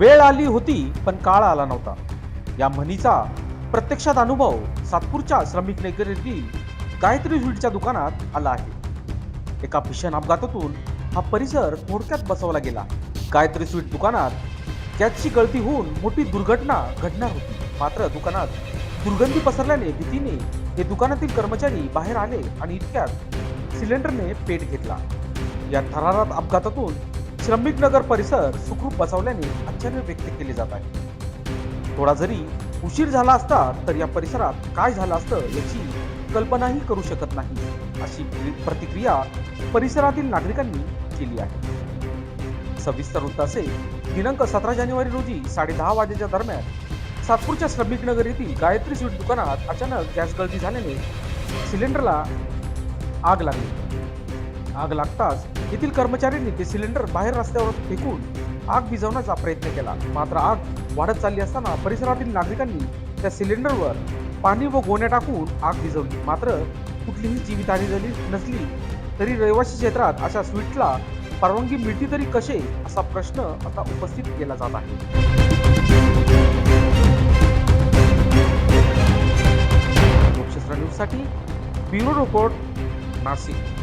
वेळ आली होती पण काळ आला नव्हता. या म्हणीचा प्रत्यक्षात अनुभव सातपूरच्या श्रमिक नगर गायत्री स्वीटच्या दुकानात आला आहे. एका भीषण अपघातातून हा परिसर थोडक्यात बसवला गेला. गायत्री स्वीट दुकानात गॅसची गळती होऊन मोठी दुर्घटना घडणार होती. मात्र दुकानात दुर्गंधी पसरल्याने भीतीने हे दुकानातील कर्मचारी बाहेर आले आणि इतक्यात सिलेंडरने पेट घेतला. या थरारात अपघातातून श्रमिक नगर परिसर सुखरूप बसवल्याने आश्चर्य व्यक्त केले जात आहे. थोडा जरी उशीर झाला असता तर या परिसरात काय झालं असतं याची कल्पनाही करू शकत नाही अशी प्रतिक्रिया परिसरातील नागरिकांनी केली आहे. सविस्तर वृत्त असे दिनांक सतरा जानेवारी रोजी साडे दहा वाजेच्या दरम्यान सातपूरच्या श्रमिक नगर येथील गायत्री स्वीट दुकानात अचानक गॅस गळती झाल्याने सिलेंडरला आग लागली. आग लागताच येथील कर्मचाऱ्यांनी ते सिलेंडर बाहेर रस्त्यावर फेकून आग विझवण्याचा प्रयत्न केला. मात्र आग वाढत चालली असताना परिसरातील नागरिकांनी त्या सिलेंडरवर पाणी व गोण्या टाकून आग विझवली मात्र कुठलीही जीवितहानी झाली नसली तरी रहिवासी क्षेत्रात अशा स्वीटला परवानगी मिळती तरी कसे असा प्रश्न आता उपस्थित केला जात आहे. लोकशास्त्र न्यूजसाठी ब्युरो रिपोर्ट नाशिक.